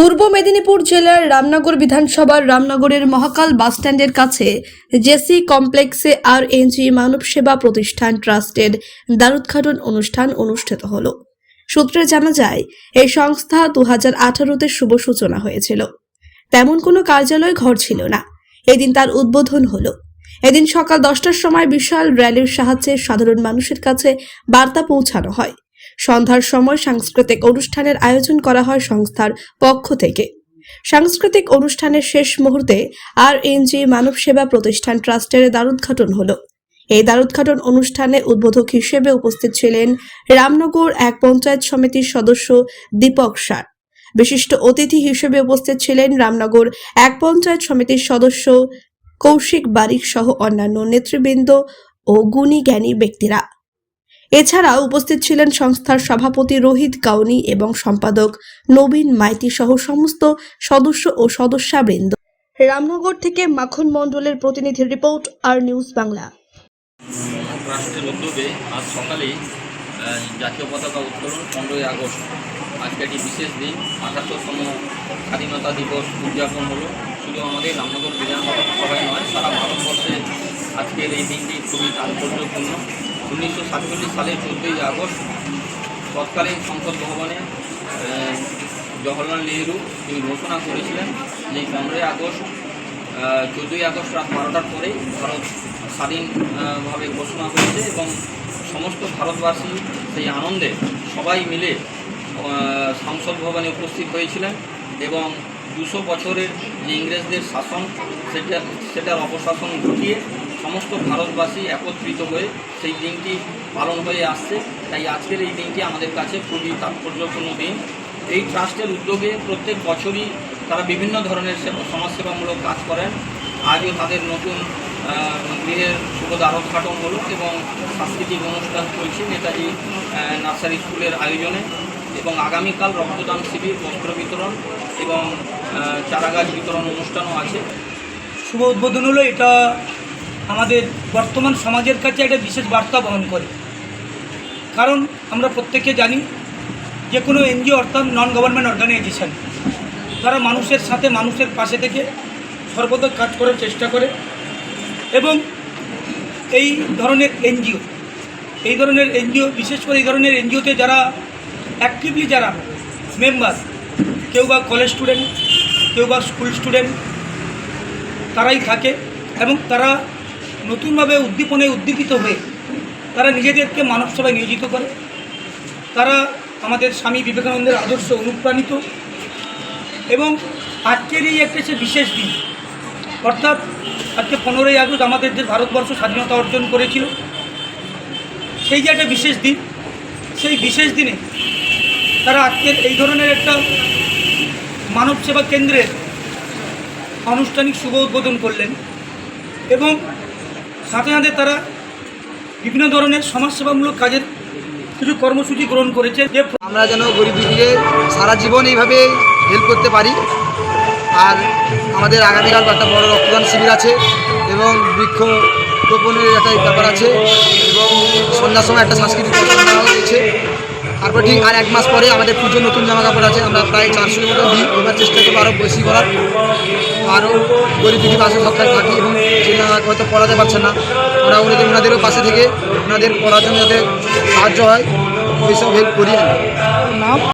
পূর্ব মেদিনীপুর জেলার রামনগর বিধানসভার রামনগরের মহাকাল বাসস্ট্যান্ডের কাছে জেসি কমপ্লেক্সে আর এনজি মানব সেবা প্রতিষ্ঠান ট্রাস্টের দ্বারোদ্ঘাটন অনুষ্ঠান অনুষ্ঠিত হল। সূত্রে জানা যায়, এই সংস্থা দু হাজার আঠারোতে শুভ সূচনা হয়েছিল। তেমন কোনো কার্যালয় ঘর ছিল না। এদিন তার উদ্বোধন হলো। এদিন সকাল দশটার সময় বিশাল র্যালির সাহায্যে সাধারণ মানুষের কাছে বার্তা পৌঁছানো হয়। সন্ধ্যার সময় সাংস্কৃতিক অনুষ্ঠানের আয়োজন করা হয় সংস্থার পক্ষ থেকে। সাংস্কৃতিক অনুষ্ঠানের শেষ মুহূর্তে আর এনজি মানব সেবা প্রতিষ্ঠান ট্রাস্টের দ্বারোদ্ঘাটন হলো। এই দ্বারোদ্ঘাটন অনুষ্ঠানে উদ্বোধক হিসেবে উপস্থিত ছিলেন রামনগর এক পঞ্চায়েত সমিতির সদস্য দীপক সার। বিশিষ্ট অতিথি হিসেবে উপস্থিত ছিলেন রামনগর এক পঞ্চায়েত সমিতির সদস্য কৌশিক বারিক সহ অন্যান্য নেতৃবৃন্দ ও গুণী জ্ঞানী ব্যক্তিরা। এছাড়া উপস্থিত ছিলেন সংস্থার সভাপতি রোহিত কাউনি এবং সম্পাদক নবীন মাইতি সহ সমস্ত সদস্য ও সদস্যবৃন্দ। রামনগর থেকে মাখন মণ্ডলের প্রতিনিধির রিপোর্ট আর নিউজ বাংলা। রাষ্ট্রের উদ্যোগে আজ সকালেই আহ, জাতীয় পতাকা উত্তোলন পনেরোই আগস্ট। আজকে একটি বিশেষ দিন আঠাত্তরতম স্বাধীনতা দিবস উদযাপন হলো। শুধু আমাদের রামনগর বিধানসভায় নয় সারা ভারতবর্ষে আজকের এই দিনটি খুবই তাৎপর্যপূর্ণ। উনিশশো সাতচল্লিশ সালের চোদ্দোই আগস্ট তৎকালীন সংসদ ভবনে জওহরলাল নেহরু তিনি ঘোষণা করেছিলেন যে পনেরোই আগস্ট চোদ্দোই আগস্ট রাত বারোটার পরেই ভারত স্বাধীনভাবে ঘোষণা হয়েছে এবং সমস্ত ভারতবাসী সেই আনন্দে সবাই মিলে সংসদ ভবনে উপস্থিত হয়েছিলেন এবং দুশো বছরের যে ইংরেজদের শাসন, সেটা, সেটার অপশাসন ঘটিয়ে সমস্ত ভারতবাসী একত্রিত হয়ে সেই দিনটি পালন হয়ে আসছে। তাই আজকের এই দিনটি আমাদের কাছে খুবই তাৎপর্যপূর্ণ দিন। এই ট্রাস্টের উদ্যোগে প্রত্যেক বছরই তারা বিভিন্ন ধরনের সেবা সমাজসেবামূলক কাজ করেন। আজও তাদের নতুন গৃহের শুভ দ্বারোদ্ঘাটন হলো এবং সাংস্কৃতিক অনুষ্ঠান চলছে নেতাজি নার্সারি স্কুলের আয়োজনে এবং আগামীকাল রক্তদান শিবির, বস্ত্র বিতরণ এবং চারাগাছ বিতরণ অনুষ্ঠানও আছে। শুভ উদ্বোধন হলো। এটা আমাদের বর্তমান সমাজের কাছে একটা বিশেষ বার্তা বহন করে। কারণ আমরা প্রত্যেকে জানি, যে কোনো এনজিও অর্থাৎ নন গভর্নমেন্ট অর্গানাইজেশন তারা মানুষের সাথে মানুষের পাশে থেকে সর্বদা কাজ করার চেষ্টা করে এবং এই ধরনের এনজিও, এই ধরনের এনজিও, বিশেষ করে এই ধরনের এনজিওতে যারা অ্যাক্টিভলি যারা মেম্বার কেউ বা কলেজ স্টুডেন্ট কেউ বা স্কুল স্টুডেন্ট তারাই থাকে এবং তারা নতুনভাবে উদ্দীপনে উদ্দীপিত হয়ে তারা নিজেদেরকে মানব সেবায় নিয়োজিত করে। তারা আমাদের স্বামী বিবেকানন্দের আদর্শ অনুপ্রাণিত। এবং আজকের এই একটা সে বিশেষ দিন, অর্থাৎ আজকে পনেরোই আগস্ট আমাদের যে ভারতবর্ষ স্বাধীনতা অর্জন করেছিল, সেই যে একটা বিশেষ দিন, সেই বিশেষ দিনে তারা আজকের এই ধরনের একটা মানব সেবা কেন্দ্রের আনুষ্ঠানিক শুভ উদ্বোধন করলেন। এবং সাথে সাথে তারা বিভিন্ন ধরনের সমাজসেবামূলক কাজের কিছু কর্মসূচি গ্রহণ করেছে। যে আমরা যেন গরিব দুঃখীকে সারা জীবন এইভাবে হেল্প করতে পারি। আর আমাদের আগামীকাল একটা বড় রক্তদান শিবির আছে এবং বৃক্ষ রোপণের একটা ব্যাপার আছে এবং সন্ধ্যার সময় একটা সাংস্কৃতিক অনুষ্ঠান হয়েছে। তারপর ঠিক আর এক মাস পরে আমাদের পুজোর নতুন জামা কাপড় আছে, আমরা প্রায় চারশো মতো দিই এবার চেষ্টা করব আরও বেশি করার। আরও গরিব দিদি পাশে সপ্তাহে থাকি এবং যিনি হয়তো পড়াতে পারছে না, ওরা ওনাদের ওনাদেরও পাশে থেকে ওনাদের পড়ার জন্য যাতে সাহায্য হয়, ওইসব হেল্প করি আমি।